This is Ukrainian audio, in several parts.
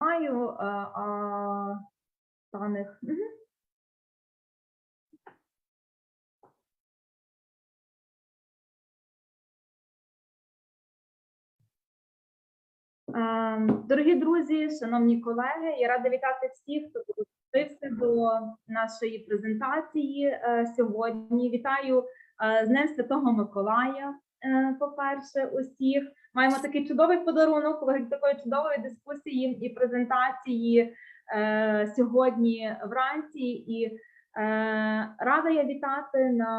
маю, а, а даних. Ем, Дорогі друзі, шановні колеги, я рада вітати всіх, хто долучився до нашої презентації е, сьогодні. Вітаю е, з Днем Святого Миколая. е, По-перше, усіх маємо такий чудовий подарунок такої чудової дискусії і презентації е, сьогодні вранці. І е, рада я вітати на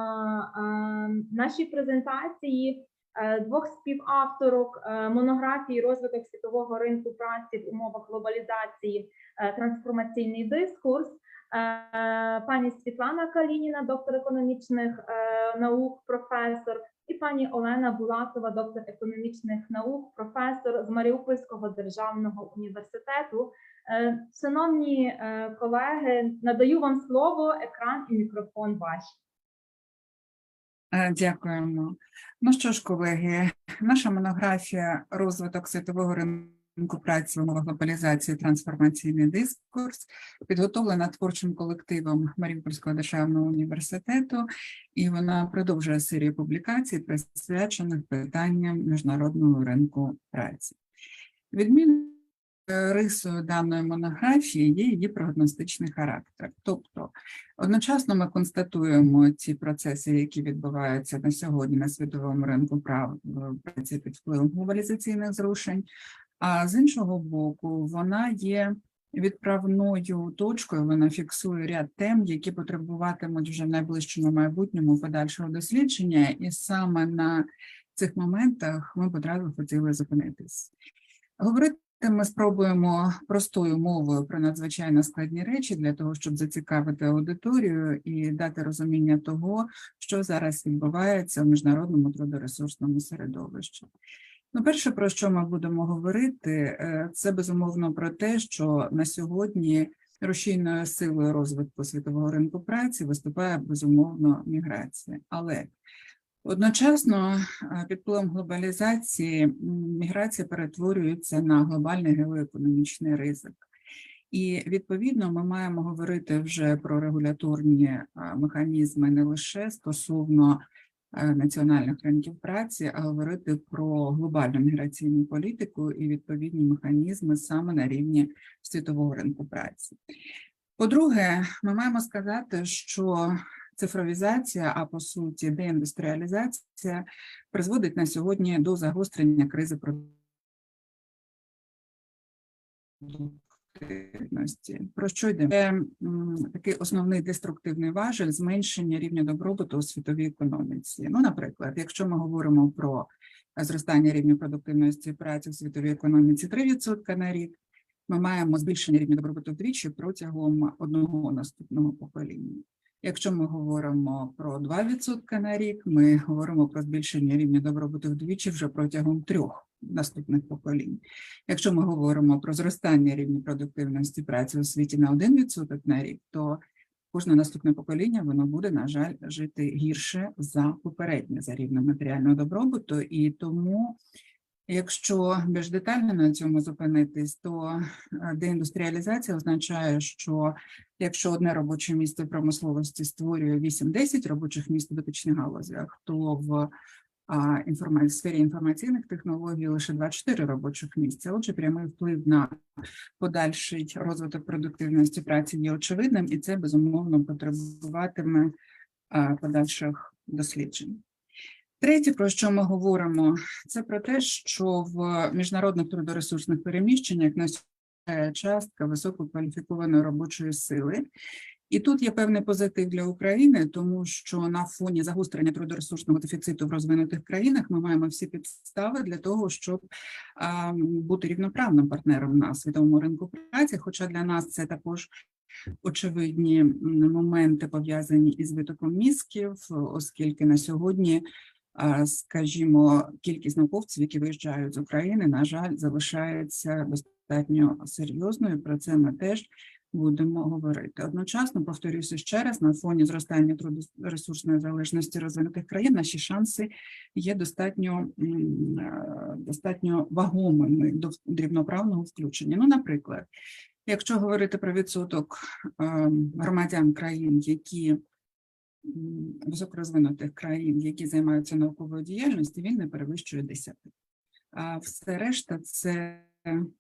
е, нашій презентації е, двох співавторок е, монографії розвиток світового ринку праці в умовах глобалізації, е, трансформаційний дискурс. Е, Пані Світлана Калініна, доктор економічних е, наук, професор, і пані Олена Булатова, доктор економічних наук, професор з Маріупольського державного університету. Е, Шановні е, колеги, надаю вам слово, екран і мікрофон ваші. Е, Дякуємо. Ну що ж, колеги, наша монографія розвиток світового ринку праці в умовах глобалізації трансформаційний дискурс підготовлена творчим колективом Маріупольського державного університету, і вона продовжує серію публікацій, присвячених питанням міжнародного ринку праці. Відмінною рисою даної монографії є її прогностичний характер, тобто Одночасно ми констатуємо ці процеси, які відбуваються на сьогодні на світовому ринку прав праці під впливом глобалізаційних зрушень. А з іншого боку, вона є відправною точкою. Вона фіксує ряд тем, які потребуватимуть вже в найближчому майбутньому подальшого дослідження, і саме на цих моментах ми одразу хотіли зупинитись. Говорити ми спробуємо простою мовою про надзвичайно складні речі для того, щоб зацікавити аудиторію і дати розуміння того, що зараз відбувається в міжнародному трудоресурсному середовищі. Ну, перше, про що ми будемо говорити, е, це безумовно про те, що на сьогодні рушійною силою розвитку світового ринку праці виступає безумовно міграція. Але Одночасно е, під впливом глобалізації міграція перетворюється на глобальний геоекономічний ризик. І відповідно ми маємо говорити вже про регуляторні е, механізми не лише стосовно національних ринків праці, а говорити про глобальну міграційну політику і відповідні механізми саме на рівні світового ринку праці. По-друге, ми маємо сказати, що цифровізація, а по суті, деіндустріалізація призводить на сьогодні до загострення кризи продуктивності. Про що йде? Це такий основний деструктивний важель зменшення рівня добробуту у світовій економіці. Ну, наприклад, якщо ми говоримо про зростання рівня продуктивності праці в світовій економіці 3% на рік, ми маємо збільшення рівня добробуту вдвічі протягом одного наступного покоління. Якщо ми говоримо про 2% на рік, ми говоримо про збільшення рівня добробуту вдвічі вже протягом трьох наступних поколінь. Якщо ми говоримо про зростання рівня продуктивності праці у світі на 1% на рік, то кожне наступне покоління воно буде, на жаль, жити гірше за попереднє за рівнем матеріального добробуту, і тому. Якщо більш детально на цьому зупинитись, то е, деіндустріалізація означає, що якщо одне робоче місце промисловості створює 8-10 робочих місць в дотичних галузях, то в а, інформа... сфері інформаційних технологій лише 24 робочих місця. Отже, прямий вплив на подальший розвиток продуктивності праці є очевидним, і це безумовно потребуватиме подальших досліджень. Третє, про що ми говоримо, це про те, що в міжнародних трудоресурсних переміщеннях на частка висококваліфікованої робочої сили. І тут є певний позитив для України, тому що на фоні загострення трудоресурсного дефіциту в розвинутих країнах ми маємо всі підстави для того, щоб бути рівноправним партнером на світовому ринку праці. Хоча для нас це також очевидні моменти пов'язані із витоком мізків, оскільки на сьогодні скажімо, кількість науковців, які виїжджають з України, на жаль, залишається достатньо серйозною. Про це ми теж будемо говорити. Одночасно, повторюся ще раз, на фоні зростання трудоресурсної залежності розвинутих країн наші шанси є достатньо, е, достатньо вагомими до рівноправного включення. Ну, наприклад, якщо говорити про відсоток е, громадян країн, які високорозвинутих країн, які займаються науковою діяльністю, він не перевищує 10. А все решта це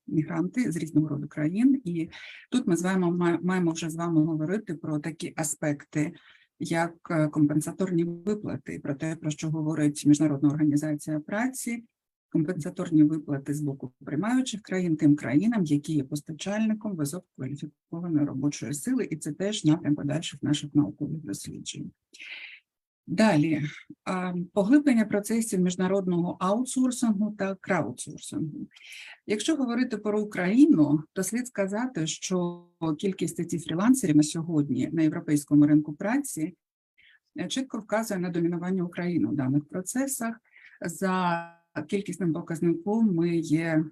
мігранти з різного роду країн, і тут ми з вами маємо вже з вами говорити про такі аспекти, як е, компенсаторні виплати, про те, про що говорить Міжнародна організація праці, компенсаторні виплати з боку приймаючих країн тим країнам, які є постачальником висококваліфікованої робочої сили, і це теж напрям подальших наших наукових досліджень. Далі поглиблення процесів міжнародного аутсорсингу та краудсорсингу. Якщо говорити про Україну, то слід сказати, що кількість it фрілансерів на сьогодні на європейському ринку праці е, чітко вказує на домінування України у даних процесах. За кількісним показником ми є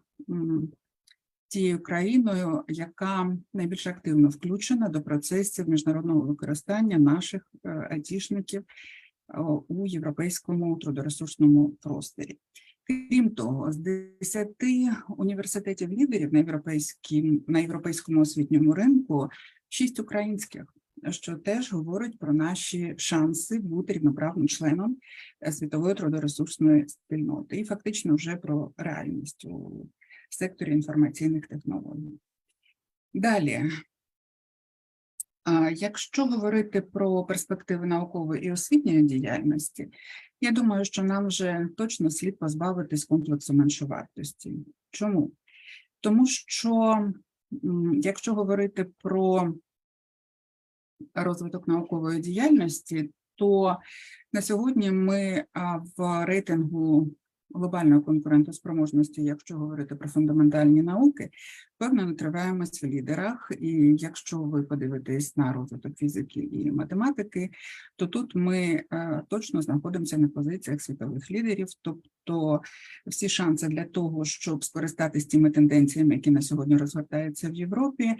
тією країною, яка найбільш активно включена до процесів міжнародного використання наших е, айтішників у європейському трудоресурсному просторі. Крім того, з 10 університетів лідерів на, європейськім, на європейському освітньому ринку 6 українських, що теж говорить про наші шанси бути рівноправним членом е, світової трудоресурсної спільноти і фактично вже про реальність у секторі інформаційних технологій. Далі, якщо говорити про перспективи наукової і освітньої діяльності, я думаю, що нам вже точно слід позбавитись комплексу меншовартості. Чому? Тому що, якщо говорити про розвиток наукової діяльності, то на сьогодні ми в рейтингу глобальної конкурентоспроможності, якщо говорити про фундаментальні науки, певно, не триваємось в лідерах. І якщо ви подивитесь на розвиток фізики і математики, то тут ми е, точно знаходимося на позиціях світових лідерів. Тобто всі шанси для того, щоб скористатись тими тенденціями, які на сьогодні розгортаються в Європі,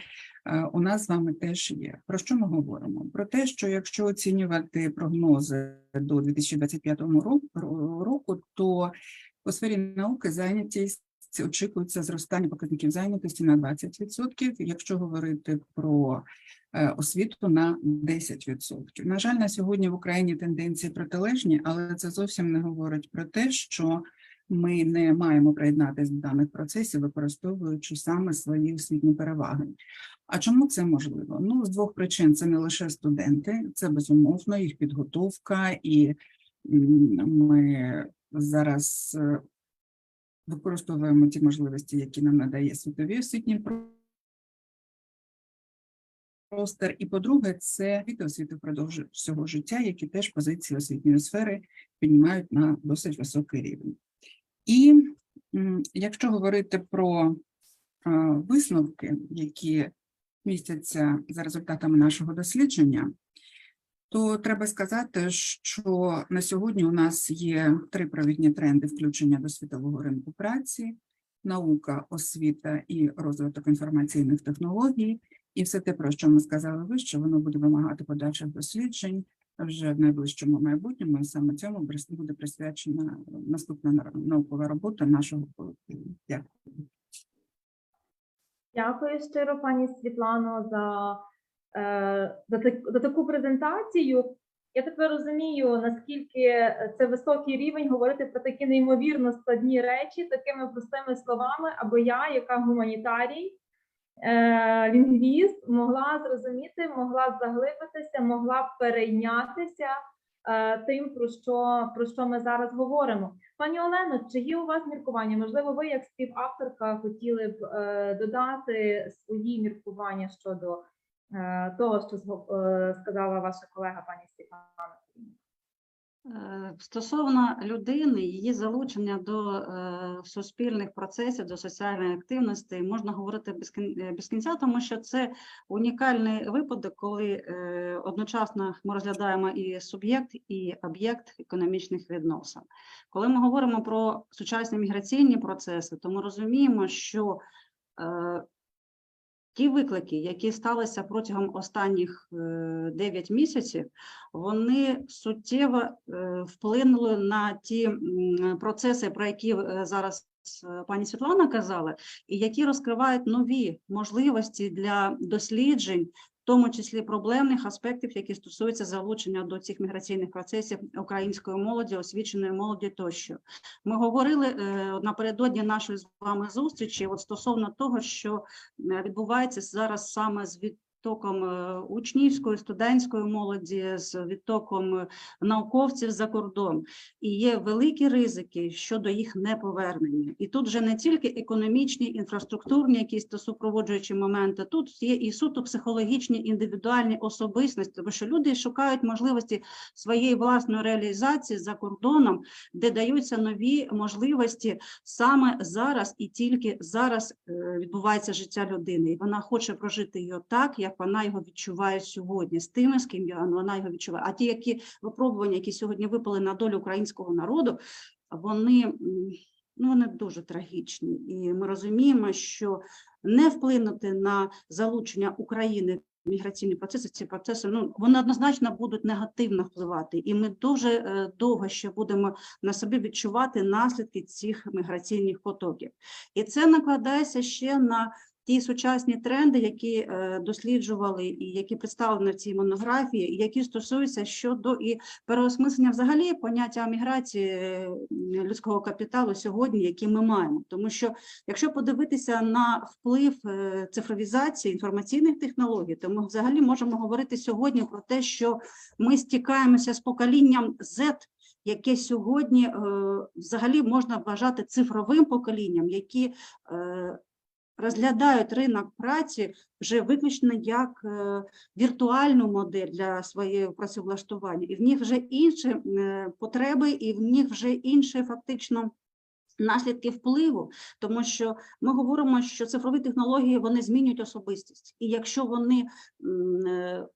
е, у нас з вами теж є. Про що ми говоримо? Про те, що якщо оцінювати прогнози до 2025 року, року то у сфері науки зайнятість очікується зростання показників зайнятості на 20%, якщо говорити про е, освіту на 10%. На жаль, на сьогодні в Україні тенденції протилежні, але це зовсім не говорить про те, що ми не маємо приєднатися до даних процесів, використовуючи саме свої освітні переваги. А чому це можливо? Ну, з двох причин це не лише студенти, це безумовно їх підготовка, і ми зараз е, використовуємо ті можливості, які нам надає світовий освітній про- простір. І по-друге, це освіти впродовж всього життя, які теж позиції освітньої сфери піднімають на досить високий рівень. І якщо говорити про висновки, які містяться за результатами нашого дослідження, то треба сказати, що на сьогодні у нас є три провідні тренди включення до світового ринку праці, наука, освіта і розвиток інформаційних технологій. І все те, про що ми сказали вище, воно буде вимагати подальших досліджень вже в найближчому майбутньому, і саме цьому буде присвячена наступна на- наукова робота нашого. Дякую. Дякую щиро, пані Світлано, за, за, так- за таку презентацію. Я тепер розумію, наскільки це високий рівень говорити про такі неймовірно складні речі такими простими словами, або я, яка гуманітарій, е, лінгвіст, могла зрозуміти, могла заглибитися, могла перейнятися е, тим, про що, про що ми зараз говоримо. Пані Олено, чи є у вас міркування? Можливо, ви як співавторка хотіли б е, додати свої міркування щодо е, того, що е, сказала ваша колега пані Світлана? Е, Стосовно людини, її залучення до е, суспільних процесів, до соціальної активності, можна говорити без, кін- е, без кінця, тому що це унікальний випадок, коли е, одночасно ми розглядаємо і суб'єкт, і об'єкт економічних відносин. Коли ми говоримо про сучасні міграційні процеси, то ми розуміємо, що Е, Ті виклики, які сталися протягом останніх е, 9 місяців, вони суттєво е, вплинули на ті процеси, про які е, зараз е, пані Світлана казала, і які розкривають нові можливості для досліджень, тому числі проблемних аспектів, які стосуються залучення до цих міграційних процесів української молоді, освіченої молоді тощо. Ми говорили е, напередодні нашої з вами зустрічі, от стосовно того, що е, відбувається зараз саме з відтоком е, учнівської, студентської молоді, з відтоком е, науковців за кордон. І є великі ризики щодо їх неповернення. І тут вже не тільки економічні, інфраструктурні якісь та супроводжуючі моменти, тут є і суто психологічні, індивідуальні особистості, тому що люди шукають можливості своєї власної реалізації за кордоном, де даються нові можливості саме зараз і тільки зараз е, відбувається життя людини, і вона хоче прожити його так, як вона його відчуває сьогодні, з тими, з ким вона його відчуває. А ті, які випробування, які сьогодні випали на долю українського народу, вони, ну, вони дуже трагічні. І ми розуміємо, що не вплинути на залучення України міграційні процеси, ці процеси, ну, вони однозначно будуть негативно впливати. І ми дуже е, довго ще будемо на собі відчувати наслідки цих міграційних потоків. І це накладається ще на ті сучасні тренди, які е, досліджували і які представлені в цій монографії, які стосуються щодо і переосмислення взагалі поняття міграції е, людського капіталу сьогодні, які ми маємо. Тому що якщо подивитися на вплив е, цифровізації інформаційних технологій, то ми взагалі можемо говорити сьогодні про те, що ми стікаємося з поколінням Z, яке сьогодні взагалі можна вважати цифровим поколінням, які розглядають ринок праці вже виключно як е, віртуальну модель для своєї працевлаштування, і в них вже інші е, потреби, і в них вже інші фактично. Наслідки впливу, тому що ми говоримо, що цифрові технології вони змінюють особистість, і якщо вони е,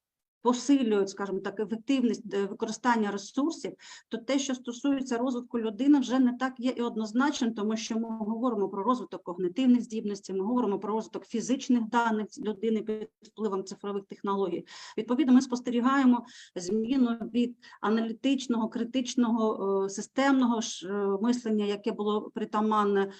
посилюють, скажімо так, ефективність е, використання ресурсів, то те, що стосується розвитку людини, вже не так є і однозначним, тому що ми говоримо про розвиток когнитивних здібностей, ми говоримо про розвиток фізичних даних людини під впливом цифрових технологій. Відповідно, ми спостерігаємо зміну від аналітичного, критичного, е, системного е, мислення, яке було притаманне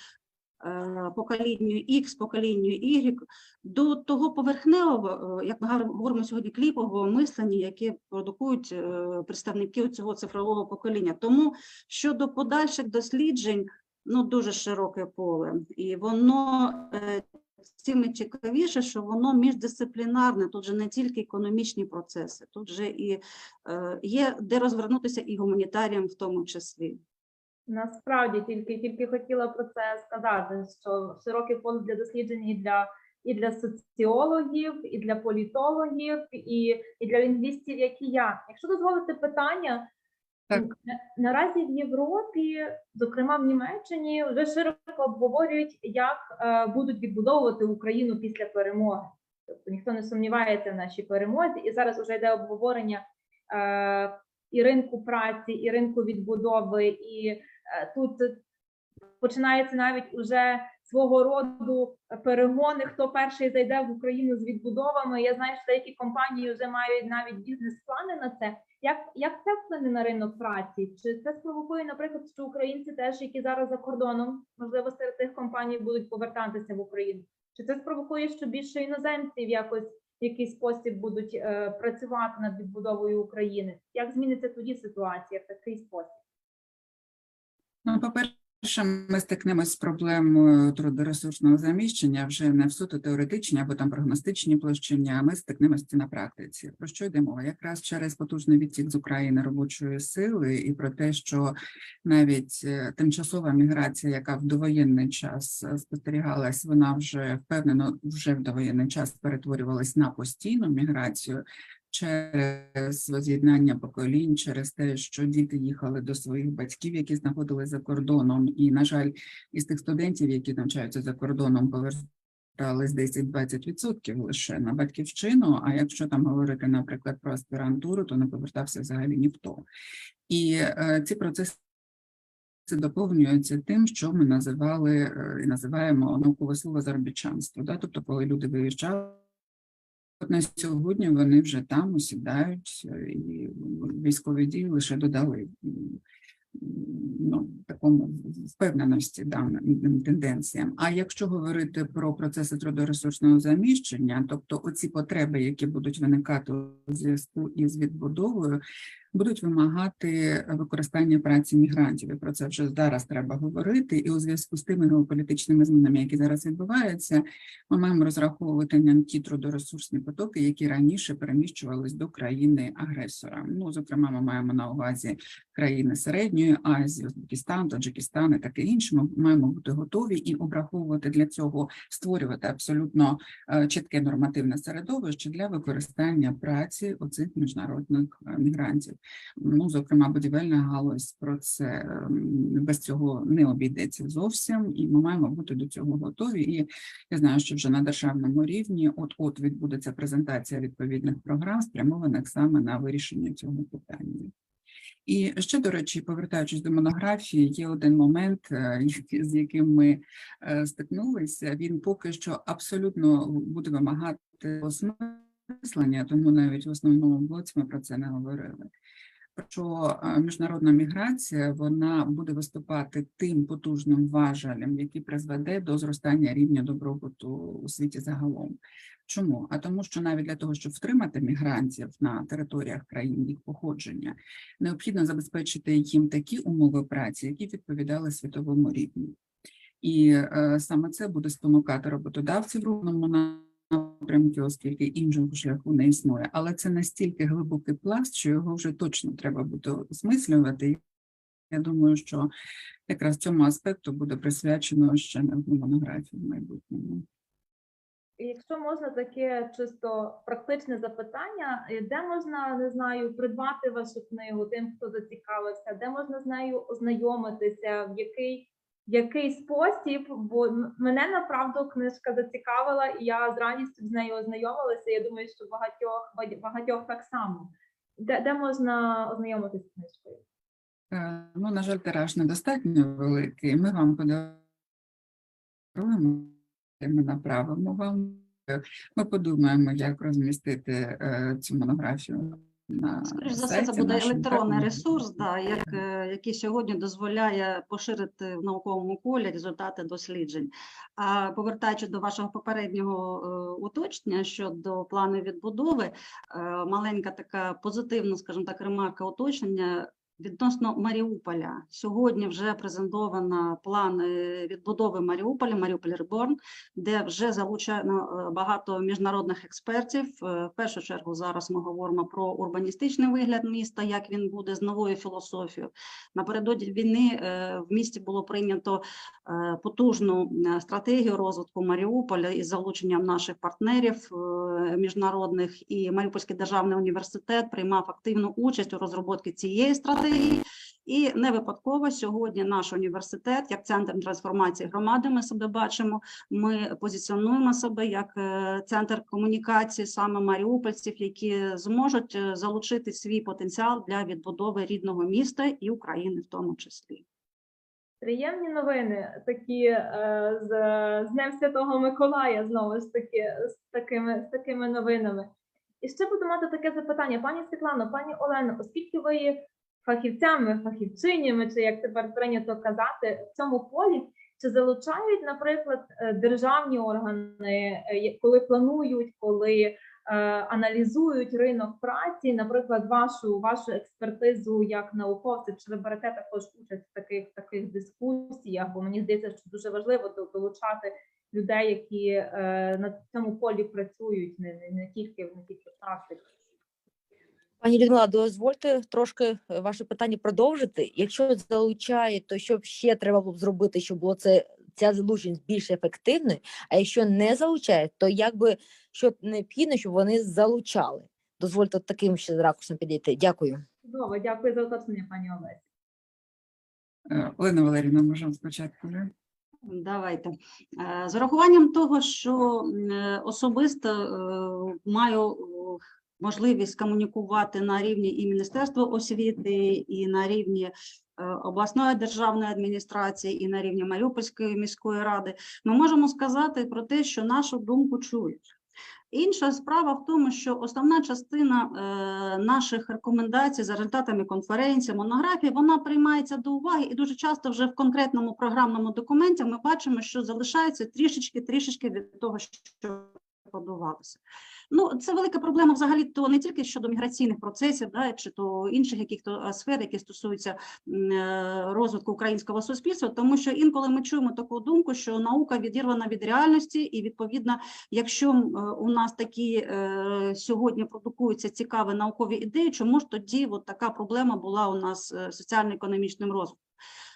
поколінню X, поколінню Y, до того поверхневого, е, як ми говоримо сьогодні, кліпового мислення, яке продукують е, представники цього цифрового покоління. Тому щодо подальших досліджень, ну дуже широке поле, і воно е, цим цікавіше, що воно міждисциплінарне. Тут же не тільки економічні процеси, тут же і е, є де розвернутися і гуманітаріям в тому числі. Насправді тільки тільки хотіла про це сказати, що широке поле для досліджень і для і для соціологів, і для політологів, і, і для лінгвістів, як і я. Якщо дозволите питання, Так. наразі в Європі, зокрема в Німеччині, вже широко обговорюють, як е, будуть відбудовувати Україну після перемоги. Тобто ніхто не сумнівається в нашій перемозі, і зараз вже йде обговорення е, і ринку праці, і ринку відбудови, і тут починається навіть уже свого роду перегони, хто перший зайде в Україну з відбудовами. Я знаю, що деякі компанії вже мають навіть бізнес-плани на це. Як, як це вплине на ринок праці? Чи це спровокує, наприклад, що українці теж, які зараз за кордоном, можливо, серед тих компаній будуть повертатися в Україну? Чи це спровокує, що більше іноземців якось в якийсь спосіб будуть е, працювати над відбудовою України? Як зміниться тоді ситуація в такий спосіб? По-перше, ми стикнемось з проблемою трудоресурсного заміщення вже не в суто теоретичній або там прогностичній площині, а ми стикнемося на практиці. Про що йде мова? Якраз через потужний відтік з України робочої сили і про те, що навіть е, тимчасова міграція, яка в довоєнний час е, спостерігалась, вона вже впевнено вже в довоєнний час перетворювалась на постійну міграцію через воз'єднання поколінь, через те, що діти їхали до своїх батьків, які знаходились за кордоном, і, на жаль, із тих студентів, які навчаються за кордоном, повертались 10-20% лише на батьківщину. А якщо там говорити, наприклад, про аспірантуру, то не повертався взагалі ніхто. І е, ці процеси це доповнюється тим, що ми називали е, і називаємо наукове слово заробітчанство. Да? Тобто, коли люди виїжджають, от на сьогодні вони вже там осідають, е, і військові дії лише додали ну, такому впевненості даним тенденціям. А якщо говорити про процеси трудоресурсного заміщення, тобто оці потреби, які будуть виникати у зв'язку із відбудовою, будуть вимагати використання праці мігрантів. І про це вже зараз треба говорити. І у зв'язку з тими геополітичними змінами, які зараз відбуваються, ми маємо розраховувати на ті трудоресурсні потоки, які раніше переміщувались до країни агресора. Ну, зокрема, ми маємо на увазі країни середньої Азії, Узбекистан, Таджикистан і таке інше. Ми маємо бути готові і обраховувати для цього, створювати абсолютно е, чітке нормативне середовище для використання праці оцих міжнародних е, мігрантів. Ну, зокрема, будівельна галузь про це без цього не обійдеться зовсім, і ми маємо бути до цього готові. І я знаю, що вже на державному рівні от-от відбудеться презентація відповідних програм, спрямованих саме на вирішення цього питання. І ще, до речі, повертаючись до монографії, є один момент, е, з яким ми е, стикнулися. Він поки що абсолютно буде вимагати осмислення, тому навіть в основному блоці ми про це не говорили. Що е, міжнародна міграція вона буде виступати тим потужним важелем, який призведе до зростання рівня добробуту у світі загалом. Чому? А тому, що навіть для того, щоб втримати мігрантів на територіях країн їх походження, необхідно забезпечити їм такі умови праці, які відповідали світовому рівню. І е, саме це буде спонукати роботодавців в рівному напрямку, оскільки іншого шляху не існує. Але це настільки глибокий пласт, що його вже точно треба буде осмислювати. Я думаю, що якраз цьому аспекту буде присвячено ще не одну монографію в майбутньому. Якщо можна таке чисто практичне запитання, е, де можна не знаю придбати вашу книгу тим, хто зацікавився, де можна з нею ознайомитися, в який, в який спосіб? Бо мене направду книжка зацікавила, і я з радістю з нею ознайомилася. Я думаю, що багатьох багатьох так само. Де, де можна ознайомитися з книжкою? Е, Ну, на жаль, тираж недостатньо великий. Ми вам подаруємо, ми направимо вам. Ми подумаємо, як розмістити е, цю монографію на Скоріш за все, це буде електронний ресурс, да, як, е, який сьогодні дозволяє поширити в науковому колі результати досліджень. А повертаючись до вашого попереднього е, уточнення щодо плану відбудови, е, маленька така позитивна, скажімо так, ремарка уточнення. Відносно Маріуполя сьогодні вже презентовано план е, відбудови Маріуполя, Маріуполь Реборн, де вже залучено е, багато міжнародних експертів. Е, В першу чергу зараз ми говоримо про урбаністичний вигляд міста, як він буде з новою філософією. Напередодні війни в місті було прийнято потужну стратегію розвитку Маріуполя із залученням наших партнерів міжнародних. І Маріупольський державний університет приймав активну участь у розробці цієї стратегії. І не випадково сьогодні наш університет, як центр трансформації громади, ми себе бачимо. Ми позиціонуємо себе як е, центр комунікації саме маріупольців, які зможуть е, залучити свій потенціал для відбудови рідного міста і України в тому числі. Приємні новини такі е, з, з Днем Святого Миколая, знову ж таки, з такими, з такими новинами. І ще буду мати таке запитання, пані Світлано, пані Олено, оскільки ви фахівцями, фахівчинями, чи як тепер прийнято казати, в цьому полі, чи залучають, наприклад, е, державні органи, е, коли планують, коли е, аналізують ринок праці, наприклад, вашу вашу експертизу як науковців, чи ви берете також участь в таких таких дискусіях? Бо мені здається, що дуже важливо долучати людей, які на цьому полі працюють, не, не, не тільки не тільки практики. Пані Людмила, дозвольте трошки е, ваше питання продовжити. Якщо залучають, то що б ще треба було б зробити, щоб було це ця залученість більш ефективною? А якщо не залучають, то як би що необхідно, щоб вони залучали? Дозвольте таким ще ракурсом підійти. Дякую. Чудово, дякую за уточнення, пані Олесі. Е, Олена Валерійовна, можемо спочатку. вже? Давайте. Е, З урахуванням того, що особисто маю можливість комунікувати на рівні і Міністерства освіти, і на рівні е, обласної державної адміністрації, і на рівні Маріупольської міської ради, ми можемо сказати про те, що нашу думку чують. Інша справа в тому, що основна частина е, наших рекомендацій за результатами конференції, монографії, вона приймається до уваги, і дуже часто вже в конкретному програмному документі ми бачимо, що залишається трішечки, трішечки від того, що подавалося. Ну, це велика проблема взагалі то не тільки щодо міграційних процесів, да, чи то інших яких-то е, сфер, які стосуються е, розвитку українського суспільства, тому що інколи ми чуємо таку думку, що наука відірвана від реальності, і відповідно, якщо е, у нас такі е, сьогодні продукуються цікаві наукові ідеї, чому ж тоді от така проблема була у нас е, соціально-економічним розвитком?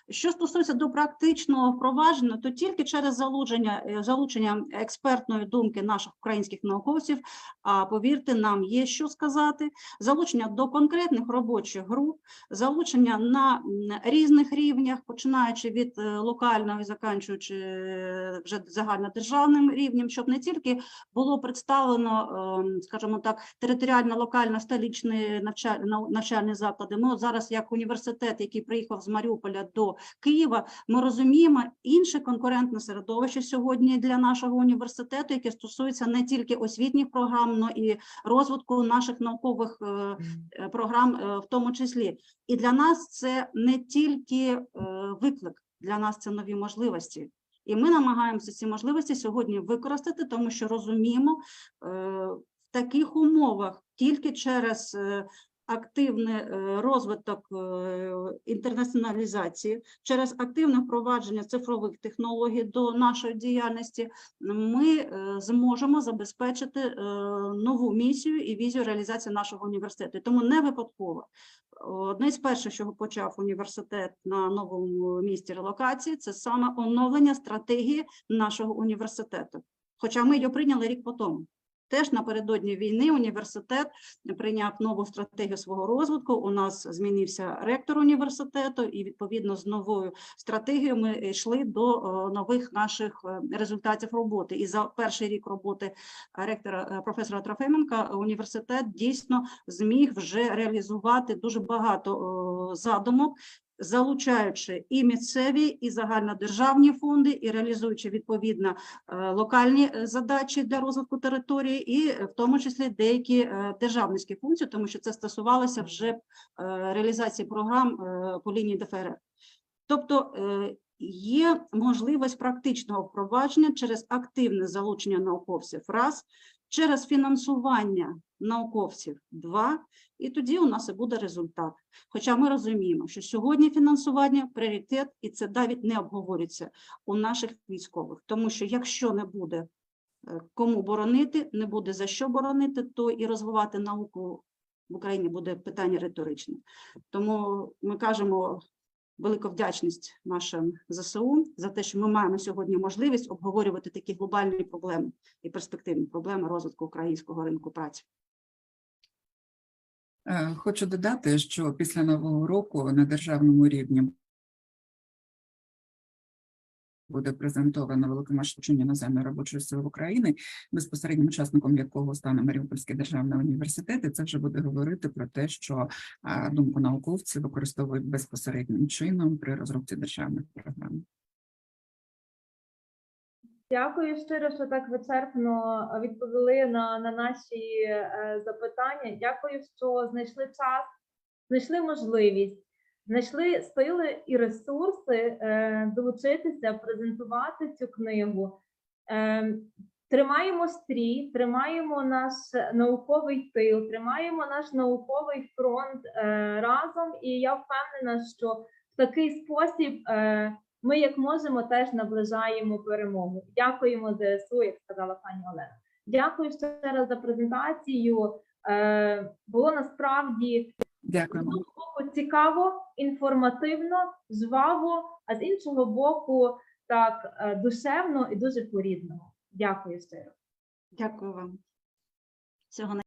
Що стосується до практичного впровадження, то тільки через залучення, е, залучення експертної думки наших українських науковців, а повірте, нам є що сказати, залучення до конкретних робочих груп, залучення на різних рівнях, починаючи від е, локального і заканчуючи е, вже загальнодержавним рівнем, щоб не тільки було представлено, скажімо так, територіально локально столічні навчальні, навчальні заклади. Ми зараз, як університет, який приїхав з Маріуполя до Києва, ми розуміємо інше конкурентне середовище сьогодні для нашого університету, яке стосується не тільки освітніх програм, але і розвитку наших наукових е, е, програм, е, в тому числі. І для нас це не тільки виклик, для нас це нові можливості. І ми намагаємося ці можливості сьогодні використати, тому що розуміємо, в таких умовах тільки через активний е, розвиток е, інтернаціоналізації, через активне впровадження цифрових технологій до нашої діяльності, ми е, зможемо забезпечити нову місію і візію реалізації нашого університету. Тому не випадково. Одне з перших, що почав університет на новому місці релокації, це саме оновлення стратегії нашого університету. Хоча ми її прийняли рік по тому. Теж напередодні війни університет прийняв нову стратегію свого розвитку. У нас змінився ректор університету, і відповідно з новою стратегією ми йшли до е, нових наших е, результатів роботи. І за перший рік роботи ректора е, професора Трофименка університет дійсно зміг вже реалізувати дуже багато задумок. Залучаючи і місцеві, і загальнодержавні фонди, і реалізуючи відповідно е, локальні е, задачі для розвитку території, і е, в тому числі деякі державницькі функції, тому що це стосувалося вже реалізації програм по лінії ДФРР. Тобто є можливість практичного впровадження через активне залучення науковців раз, через фінансування науковців два, і тоді у нас і буде результат. Хоча ми розуміємо, що сьогодні фінансування пріоритет, і це навіть не обговорюється у наших військових, тому що якщо не буде е, кому боронити, не буде за що боронити, то і розвивати науку в Україні буде питання риторичне. Тому ми кажемо велику вдячність нашим ЗСУ за те, що ми маємо сьогодні можливість обговорювати такі глобальні проблеми і перспективні проблеми розвитку українського ринку праці. Е, Хочу додати, що після нового року на державному рівні буде презентовано великомасштабне іноземної робочої сили України, безпосереднім учасником якого стане Маріупольський державний університет. І це вже буде говорити про те, що думку науковців використовують безпосереднім чином при розробці державних програм. Дякую щиро, що так вичерпно відповіли на, на наші е, запитання. Дякую, що знайшли час, знайшли можливість, знайшли сили і ресурси е, долучитися, презентувати цю книгу. Е, тримаємо стрій, тримаємо наш науковий тил, тримаємо наш науковий фронт е, разом. І я впевнена, що в такий спосіб. Е, ми як можемо теж наближаємо перемогу. Дякуємо ЗСУ, як сказала пані Олена. Дякую ще раз за презентацію. Е, було насправді з одного боку цікаво, інформативно, жваво, а з іншого боку, так е, душевно і дуже порідно. Дякую щиро. Дякую вам. Всього